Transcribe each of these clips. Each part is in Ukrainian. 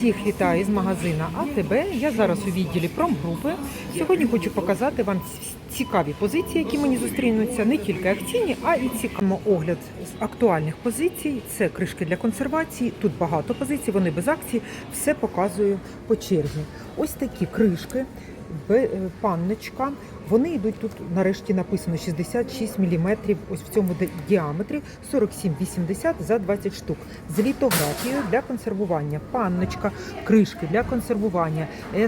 Всіх вітаю з магазина АТБ. Я зараз у відділі промгрупи. Сьогодні хочу показати вам цікаві позиції, які мені зустрінуться не тільки акційні, а і цікаво огляд з актуальних позицій. Це кришки для консервації. Тут багато позицій, вони без акції. Все показую по черзі. Ось такі кришки, е, панночка. Вони йдуть тут, нарешті написано 66 мм, ось в цьому діаметрі 47,80 за 20 штук. З літографією для консервування. Панночка, кришки для консервування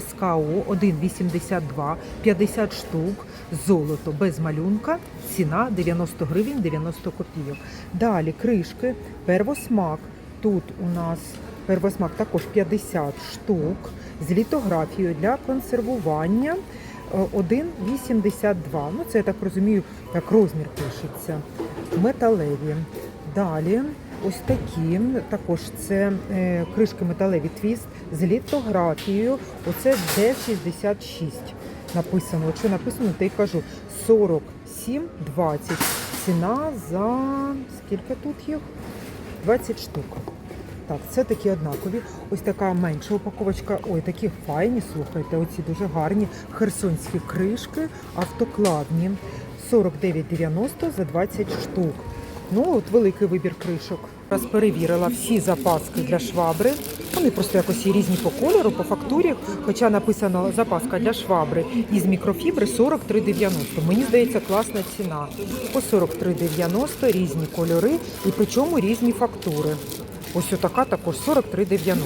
СКО 1,82, 50 штук, золото без малюнка, ціна 90 гривень 90 копійок. Далі кришки, первосмак. Тут у нас первосмак також 50 штук з літографією для консервування. Е, 1,82. Ну, це я так розумію, як розмір пишеться. Металеві. Далі ось такі. Також це е, кришки металеві твіст з літографією. Оце D66 написано. Якщо написано, то й кажу 47,20. Ціна за скільки тут їх? 20 штук. Так, це такі однакові. Ось така менша упаковочка. Ой, такі файні, слухайте, оці дуже гарні херсонські кришки, автоклавні. 49,90 за 20 штук. Ну, от великий вибір кришок. Раз перевірила всі запаски для швабри. Вони просто якось різні по кольору, по фактурі. Хоча написано запаска для швабри із мікрофібри 43,90. Мені здається, класна ціна. По 43,90 різні кольори і причому різні фактури. Ось отака також 43,90.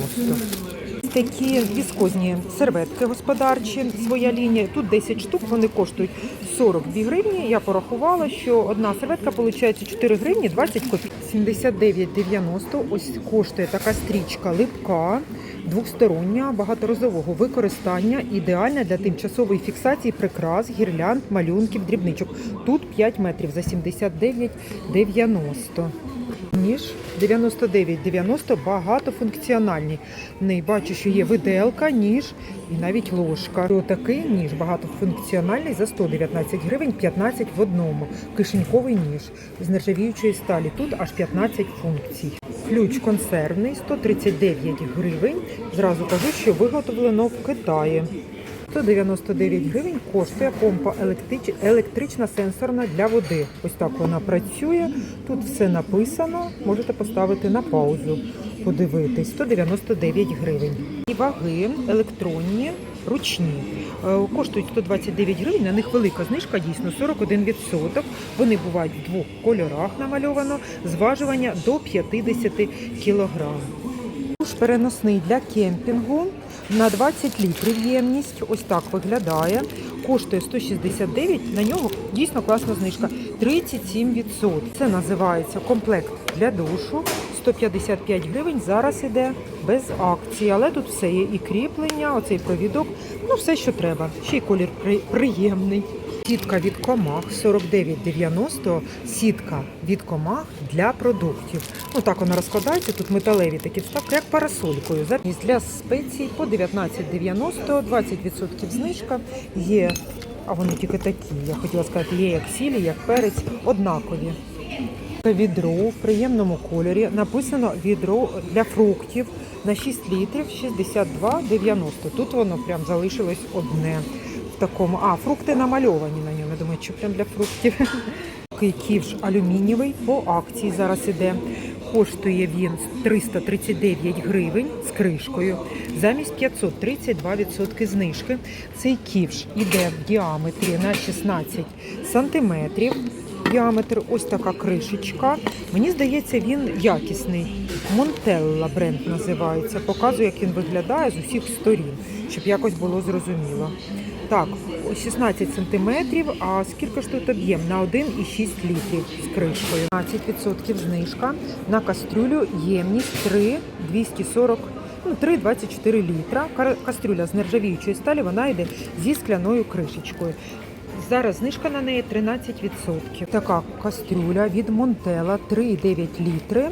Такі віскозні серветки господарчі, своя лінія. Тут 10 штук, вони коштують 42 гривні. Я порахувала, що одна серветка виходить 4 гривні 20 копійок. 79,90. Ось коштує така стрічка липка, двостороння, багаторазового використання, ідеальна для тимчасової фіксації прикрас, гірлянд, малюнків, дрібничок. Тут 5 метрів за 79,90. Ніж 99,90 багатофункціональний. В неї бачу, що є виделка, ніж і навіть ложка. Отакий ніж багатофункціональний за 119 гривень, 15 в одному. Кишеньковий ніж з нержавіючої сталі. Тут аж 15 функцій. Ключ консервний 139 гривень. Зразу кажу, що виготовлено в Китаї. 199 гривень коштує помпа електрич- електрична сенсорна для води. Ось так вона працює. Тут все написано. Можете поставити на паузу, подивитись. 199 гривень. І ваги електронні, ручні. Е, Коштують 129 гривень. На них велика знижка, дійсно 41%. Вони бувають в двох кольорах намальовано. Зважування до 50 кілограм. Переносний для кемпінгу на 20 літрів ємність. Ось так виглядає. Коштує 169, на нього дійсно класна знижка. 37%. Це називається комплект для душу. 155 гривень. Зараз іде без акції, але тут все є і кріплення, оцей провідок. Ну, все, що треба. Ще й колір при- приємний. Сітка від комах 49,90. Сітка від комах для продуктів. Ну так вона розкладається. Тут металеві такі вставки, як парасолькою. Для спецій по 19,90, 20% знижка. Є, а вони тільки такі. Я хотіла сказати, є як сілі, як перець, однакові. Відро в приємному кольорі. Написано відро для фруктів на 6 літрів 62,90. Тут воно прям залишилось одне такому. А, фрукти намальовані на ньому. Я думаю, що прям для фруктів. Такий ківш алюмінієвий по акції зараз іде. Коштує він 339 гривень з кришкою. Замість 532% знижки. Цей ківш іде в діаметрі на 16 сантиметрів. Діаметр ось така кришечка. Мені здається, він якісний. Монтелла бренд називається. Показую, як він виглядає з усіх сторін, щоб якось було зрозуміло. Так, 16 сантиметрів. А скільки ж тут об'єм? На 1,6 літрів з кришкою. 15% знижка на кастрюлю ємність 3 240 ну, 3,24 літра. Кастрюля з нержавіючої сталі, вона йде зі скляною кришечкою. Зараз знижка на неї 13%. Така кастрюля від Монтела 3,9 літри.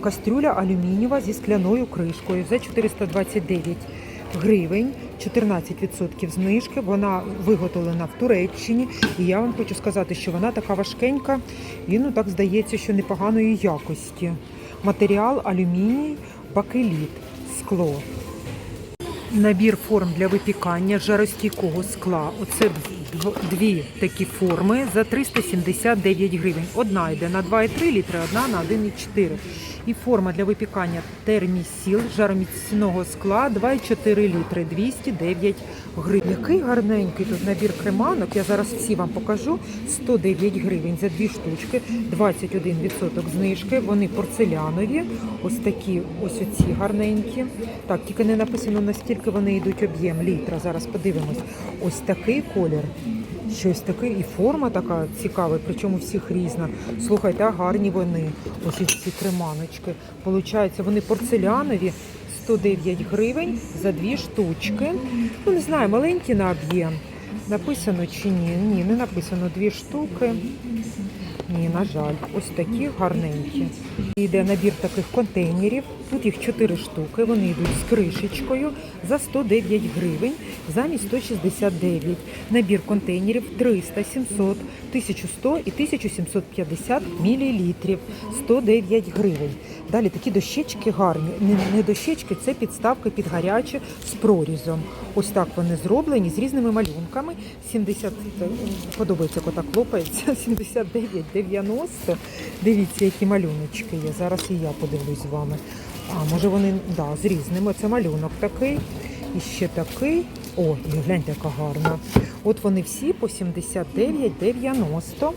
Кастрюля алюмінієва зі скляною кришкою за 429 гривень. 14% знижки. Вона виготовлена в Туреччині. І я вам хочу сказати, що вона така важкенька і ну так здається, що непоганої якості. Матеріал алюміній, бакеліт, скло. Набір форм для випікання жаростійкого скла. Оце дві такі форми за 379 гривень. Одна йде на 2,3 літри, одна на 1,4. І форма для випікання термісіл жароміцного скла 2,4 літри, 209 гривень. Який гарненький тут набір креманок. Я зараз всі вам покажу. 109 гривень за дві штучки, 21% знижки. Вони порцелянові. Ось такі, ось оці гарненькі. Так, тільки не написано наскільки вони йдуть об'єм літра. Зараз подивимось. Ось такий колір. Щось таке, і форма така цікава, причому всіх різна. Слухайте, а гарні вони. Ось ці креманочки. Получається, вони порцелянові, 109 гривень за дві штучки. Ну, не знаю, маленькі на об'єм. Написано чи ні? Ні, не написано дві штуки. Ні, на жаль, ось такі гарненькі. Іде набір таких контейнерів. Тут їх чотири штуки, вони йдуть з кришечкою за 109 гривень, замість 169. Набір контейнерів 300, 700, 1100 і 1750 мілілітрів. 109 гривень. Далі такі дощечки гарні. Не дощечки, це підставки під гаряче з прорізом. Ось так вони зроблені з різними малюнками. 70, подобається кота клопається, 79. 90. Дивіться, які малюночки є. Зараз і я подивлюсь з вами. А, може вони да, з різними. Це малюнок такий. І ще такий. О, гляньте, яка гарна. От вони всі по 79,90.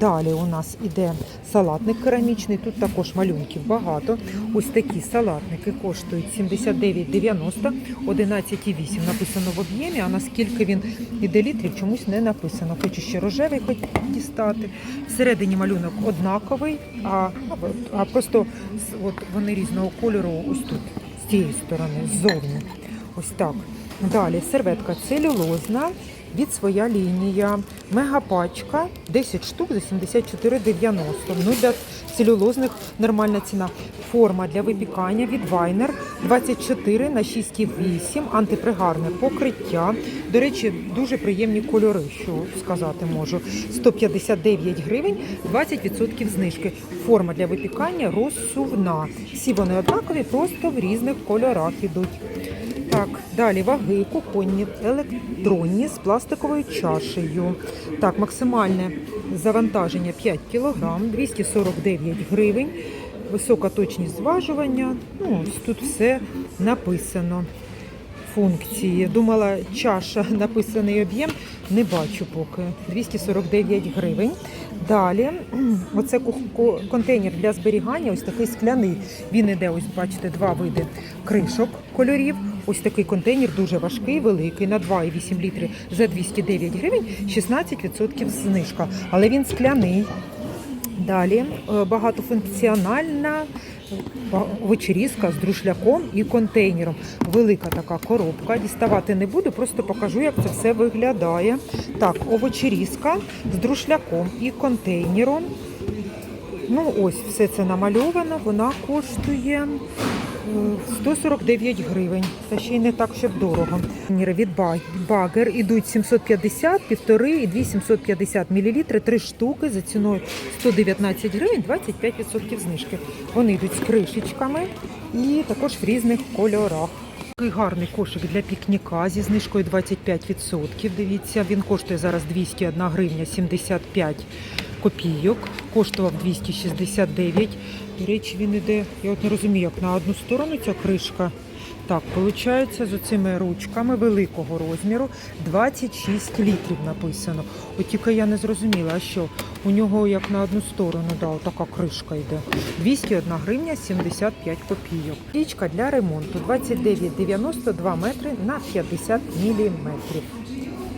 Далі у нас іде салатник керамічний. Тут також малюнків багато. Ось такі салатники коштують 79,90, 11,8 написано в об'ємі, а наскільки він іде літрів, чомусь не написано. Хочу ще рожевий хоч дістати. Всередині малюнок однаковий, а, а просто от вони різного кольору ось тут, з цієї сторони, ззовні. Ось так. Далі серветка целюлозна від своя лінія. Мегапачка 10 штук за 74,90. Ну для целюлозних нормальна ціна. Форма для випікання від Вайнер 24 на 6,8 антипригарне покриття. До речі, дуже приємні кольори, що сказати можу. 159 гривень, 20% знижки. Форма для випікання розсувна. Всі вони однакові, просто в різних кольорах ідуть. Так, далі ваги кухонні, електронні з пластиковою чашею. Так, максимальне завантаження 5 кг, 249 гривень. Висока точність зважування. Ну, ось тут все написано. Функції. Думала, чаша, написаний об'єм, не бачу поки. 249 гривень. Далі, оце контейнер для зберігання, ось такий скляний. Він іде, ось бачите, два види кришок кольорів. Ось такий контейнер дуже важкий, великий, на 2,8 літри за 209 гривень, 16% знижка. Але він скляний. Далі е, багатофункціональна ба- вечерізка з друшляком і контейнером. Велика така коробка. Діставати не буду, просто покажу, як це все виглядає. Так, овочерізка з друшляком і контейнером. Ну, ось все це намальовано. Вона коштує е, 149 гривень. Та ще й не так, щоб дорого. Від ба- багер ідуть 750, півтори і 2 750 мл, три штуки за ціною 119 гривень, 25% знижки. Вони йдуть з кришечками і також в різних кольорах. Такий гарний кошик для пікніка зі знижкою 25%. Дивіться, він коштує зараз 201 гривня 75 копійок. Коштував 269. До речі, він іде, я от не розумію, як на одну сторону ця кришка. Так, виходить, з оцими ручками великого розміру 26 літрів написано. От тільки я не зрозуміла, а що у нього як на одну сторону, да, така кришка йде. 201 гривня 75 копійок. Річка для ремонту 29,92 метри на 50 міліметрів.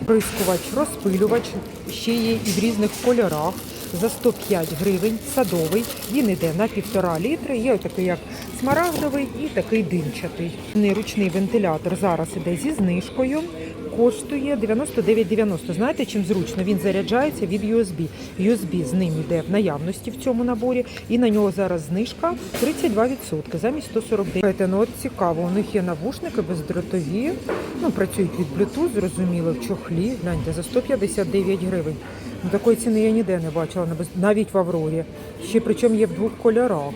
Прискувач, розпилювач, ще є і в різних кольорах. За 105 гривень садовий. Він іде на півтора літри. Є такий як смарагдовий і такий димчатий. Ручний вентилятор зараз іде зі знижкою. Коштує 99,90. Знаєте, чим зручно? Він заряджається від USB. USB з ним йде в наявності в цьому наборі, і на нього зараз знижка 32% замість 149. Слухайте, Ну от цікаво, у них є навушники бездротові. Ну, працюють від Bluetooth, зрозуміло, в чохлі. Гляньте, за 159 гривень. Ну, такої ціни я ніде не бачила, навіть в Аврорі. Ще причому є в двох кольорах.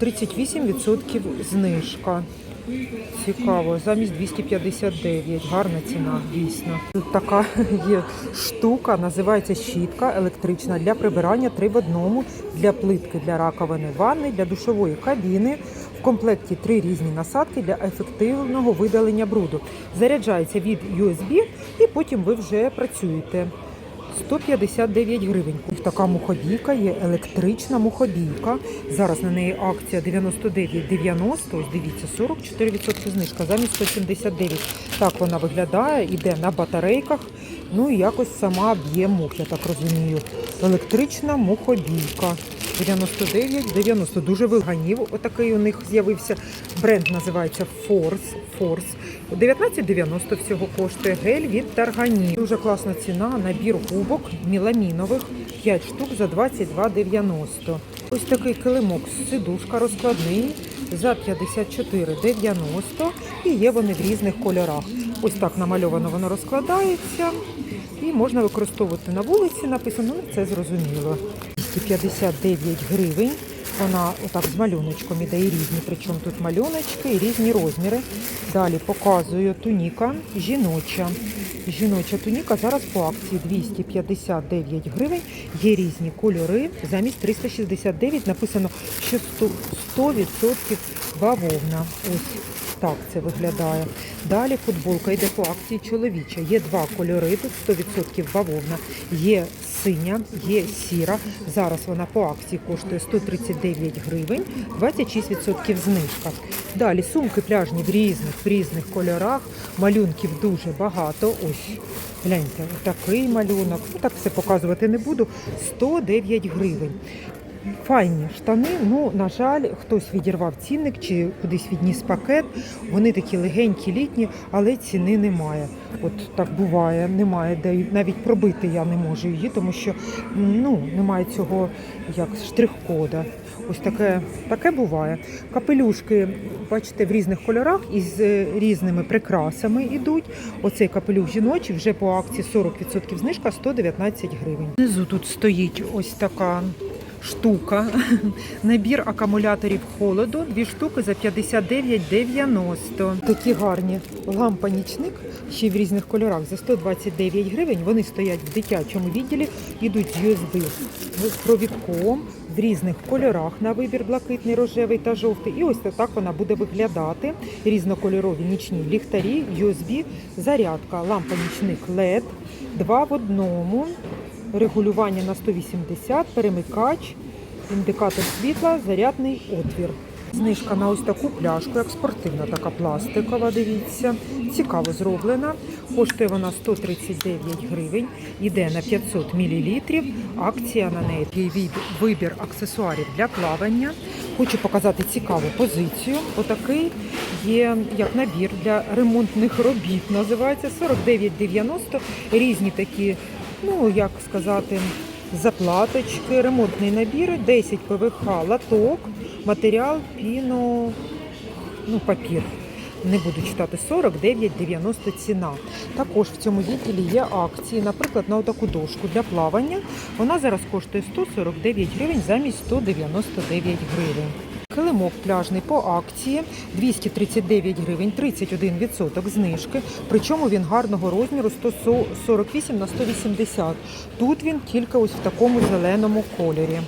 38% знижка. Цікаво, замість 259. Гарна ціна, дійсно. Тут така є штука, називається щітка електрична для прибирання три в одному для плитки для раковини ванни, для душової кабіни. В комплекті три різні насадки для ефективного видалення бруду. Заряджається від USB і потім ви вже працюєте. 159 гривень. Така мухобійка є, електрична мухобійка. Зараз на неї акція 99,90. Ось дивіться, 44% знижка замість 179. Так вона виглядає, іде на батарейках. Ну і якось сама б'є мух, я так розумію. Електрична мухобійка. 99,90. Дуже виганів. Отакий у них з'явився. Бренд називається Force. Force. 19,90 всього коштує гель від Таргані. Дуже класна ціна. Набір губок міламінових 5 штук за 22,90. Ось такий килимок сидушка розкладний за 54,90 і є вони в різних кольорах. Ось так намальовано воно розкладається і можна використовувати на вулиці. Написано, ну це зрозуміло. 259 гривень. Вона отак з малюночком іде і різні, причому тут малюночки і різні розміри. Далі показую туніка жіноча. Жіноча туніка зараз по акції 259 гривень. Є різні кольори. Замість 369 написано, що 100%, 100% бавовна. Ось так це виглядає. Далі футболка йде по акції чоловіча. Є два кольори, тут 100% бавовна. Є синя, є сіра. Зараз вона по акції коштує 139 гривень, 26% знижка. Далі сумки пляжні в різних, в різних кольорах. Малюнків дуже багато. Ось, гляньте, такий малюнок. Ну, так все показувати не буду. 109 гривень. Файні штани, ну, на жаль, хтось відірвав цінник чи кудись відніс пакет. Вони такі легенькі, літні, але ціни немає. От так буває, немає де навіть пробити я не можу її, тому що ну, немає цього як штрих-кода. Ось таке, таке буває. Капелюшки, бачите, в різних кольорах із е, різними прикрасами йдуть. Оцей капелюх жіночий вже по акції 40% знижка 119 гривень. Внизу тут стоїть ось така штука. Набір акумуляторів холоду, дві штуки за 59,90. Такі гарні лампа нічник, ще в різних кольорах за 129 гривень. Вони стоять в дитячому відділі, йдуть з USB з провідком в різних кольорах на вибір блакитний, рожевий та жовтий. І ось так вона буде виглядати. Різнокольорові нічні ліхтарі, USB, зарядка, лампа нічник LED, два в одному регулювання на 180, перемикач, індикатор світла, зарядний отвір. Знижка на ось таку пляшку, як спортивна, така пластикова, дивіться. Цікаво зроблена. Коштує вона 139 гривень, йде на 500 мл. Акція на неї вибір- вибір аксесуарів для плавання. Хочу показати цікаву позицію. Отакий є як набір для ремонтних робіт. Називається 49,90. Різні такі ну як сказати, заплаточки, ремонтний набір, 10 ПВХ, латок, матеріал, піно, ну, папір. Не буду читати 49,90 ціна. Також в цьому відділі є акції, наприклад, на отаку дошку для плавання. Вона зараз коштує 149 гривень замість 199 гривень. Килимок пляжний по акції 239 гривень, 31% знижки. Причому він гарного розміру 148 на 180. Тут він тільки ось в такому зеленому кольорі.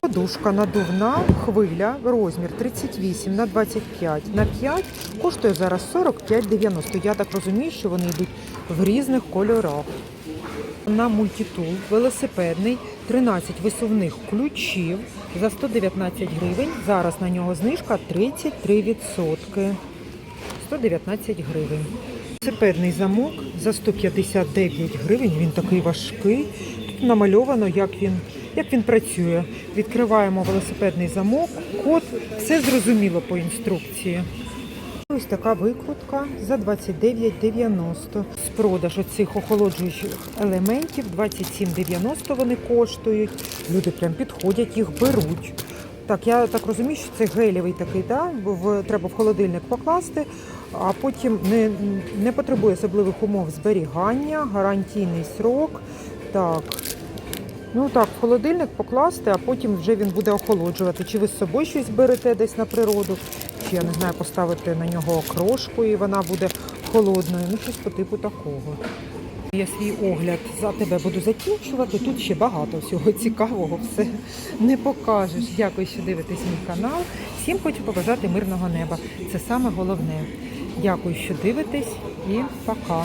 Подушка надувна хвиля, розмір 38 на 25 на 5, коштує зараз 45,90. Я так розумію, що вони йдуть в різних кольорах. На мультитул велосипедний 13 висувних ключів за 119 гривень. Зараз на нього знижка 33%. 119 гривень. Велосипедний замок за 159 гривень. Він такий важкий. Тут намальовано, як він, як він працює. Відкриваємо велосипедний замок, код, все зрозуміло по інструкції. Ось така викрутка за 29,90. З продажу цих охолоджуючих елементів 27,90 вони коштують. Люди прям підходять, їх беруть. Так, я так розумію, що це гелєвий такий, да? в, треба в холодильник покласти, а потім не, не потребує особливих умов зберігання, гарантійний срок. Так. Ну так, в холодильник покласти, а потім вже він буде охолоджувати. Чи ви з собою щось берете десь на природу, чи я не знаю, поставити на нього окрошку і вона буде холодною. Ну, щось по типу такого. Я свій огляд за тебе буду закінчувати. Тут ще багато всього цікавого, все не покажеш. Дякую, що дивитесь мій канал. Всім хочу побажати мирного неба. Це саме головне. Дякую, що дивитесь, і пока.